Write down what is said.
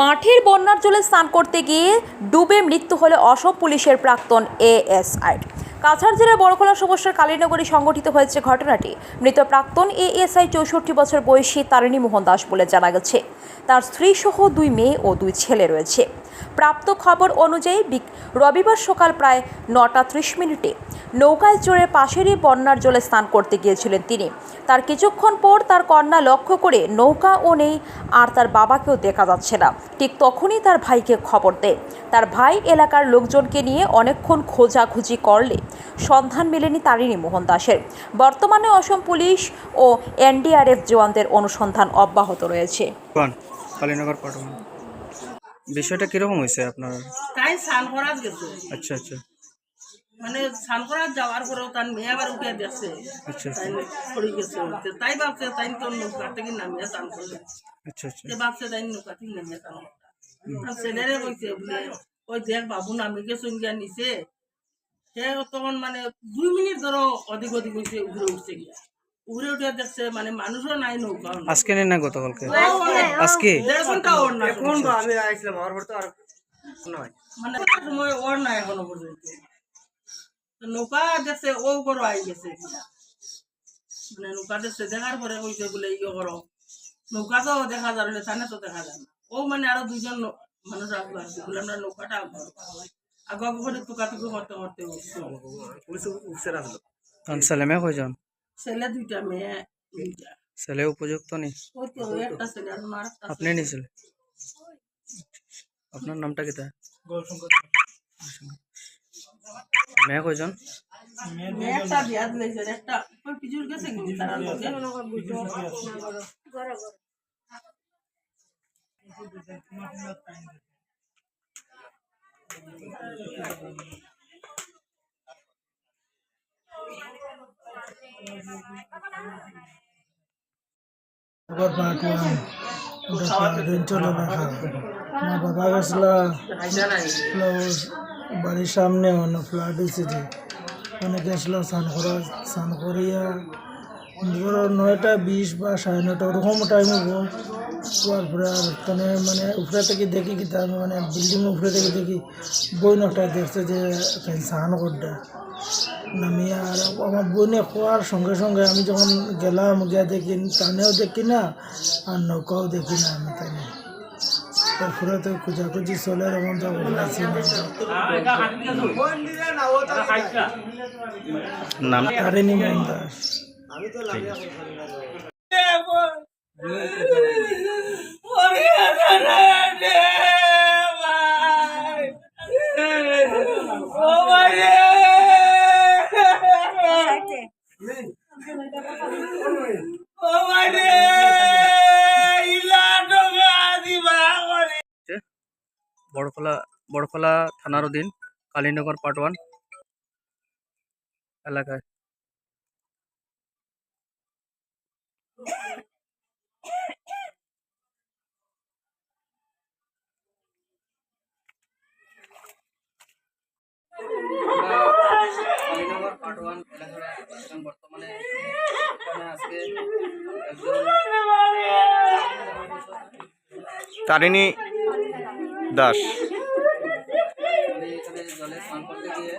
মাঠের বন্যার জলে স্নান করতে গিয়ে ডুবে মৃত্যু হলো অসম পুলিশের প্রাক্তন এএসআই। কাছাড় জেলার বড়খোলা সমস্যার কালীনগরে সংগঠিত হয়েছে ঘটনাটি। মৃত প্রাক্তন এএসআই চৌষট্টি বছর বয়সী তারিণী মোহন দাস বলে জানা গেছে। তার স্ত্রী সহ দুই মেয়ে ও দুই ছেলে রয়েছে। প্রাপ্ত খবর অনুযায়ী রবিবার সকাল প্রায় নটা ত্রিশ মিনিটে নৌকায় চড়ে পাশেরই বন্যার জলে স্নান করতে গিয়েছিলেন তিনি। তার কিছুক্ষণ পর তার কন্যা লক্ষ্য করে নৌকা ও নেই আর তার বাবাকেও দেখা যাচ্ছে না। ঠিক তখনই তার ভাইকে খবর দেয়। তার ভাই এলাকার লোকজনকে নিয়ে অনেকক্ষণ খোঁজাখুঁজি করলে সন্ধান মেলেনি তারিণী মোহন দাসের। বর্তমানে অসম পুলিশ ও এনডিআরএফ জওয়ানদের অনুসন্ধান অব্যাহত রয়েছে। বিষয়টা কীরকম হয়েছে আপনার? আচ্ছা আচ্ছা। মানে স্নান করাত যাওয়ার পরেও তার মেয়ে আবার উঠে দেখছে আচ্ছা তাই পড়ে গেছে তাই ভাবছে তাই তো নৌকা থেকে নামিয়ে স্নান করবে আচ্ছা আচ্ছা। সে ভাবছে তাই নৌকা থেকে নামিয়ে স্নান করবে ছেলেরে কইছে বলে ওই দেখ বাবু নামি গেছে গিয়া নিচে। সে তখন মানে দুই মিনিট ধরো অধিক অধিক হয়েছে উড়ে উঠছে গিয়া। উড়ে উঠে দেখছে মানে মানুষও নাই নৌকা। আজকে নেই না গতকালকে? আজকে? দেড় ঘণ্টা ওর না এখন আমি আইছিলাম আমার তো আর নয় মানে সময় ওর না এখনও পর্যন্ত। নৌকা দেখছে ও আই গেছে মানে নৌকা দেখছে দেখার পরে কইছে বলে ইয়ে করো নৌকা তো দেখা যাবে থানে তো দেখা যায় না। ও মানে আরও দুজন ন- মানুষ আসবে আর বলে আমরা নৌকাটা আগে আগে করে টুকা টুকি করতে করতে আসলো ছেলে কয়জন? ছেলে দুইটা মেয়ে ছেলে উপযুক্ত নেই তো একটা ছেলে আপনি আপনার নামটা কি তা মেয়ে কয়জন? একটা বিয়া দিয়েছে একটা ওই পিছুর গেছে কিন্তু তারা দেখা। আমার বাবা গেছিল বাড়ির সামনে অন্য ফ্ল্যাট যে ওখানে গেছিল স্নান করা স্নান করিয়া ধরো নয়টা বিশ বা সাড়ে নয়টা ওরকম টাইম হব হওয়ার আর ওখানে মানে উপরে থেকে দেখি কি তার মানে বিল্ডিং উপরে থেকে দেখি বই নটা দেখছে যে স্নান করটা নামিয়ে আর আমার বোনে খোয়ার সঙ্গে সঙ্গে আমি যখন গেলাম, গিয়া দেখি টানেও দেখি না, আর নৌকাও দেখি না আমি তারপরে তো খোঁজাখুঁজি চলে এরকম তো বলছি নাম? তারিণী মোহন দাস। বড়খোলা বড়খোলা থানার অধীন কালীনগর পার্ট ওয়ান এলাকায়। কালীনগর পার্ট ওয়ান এলাকায় বর্তমানে আজকে একজন তারিণী দাস। এখানে জলে স্নান করতে গিয়ে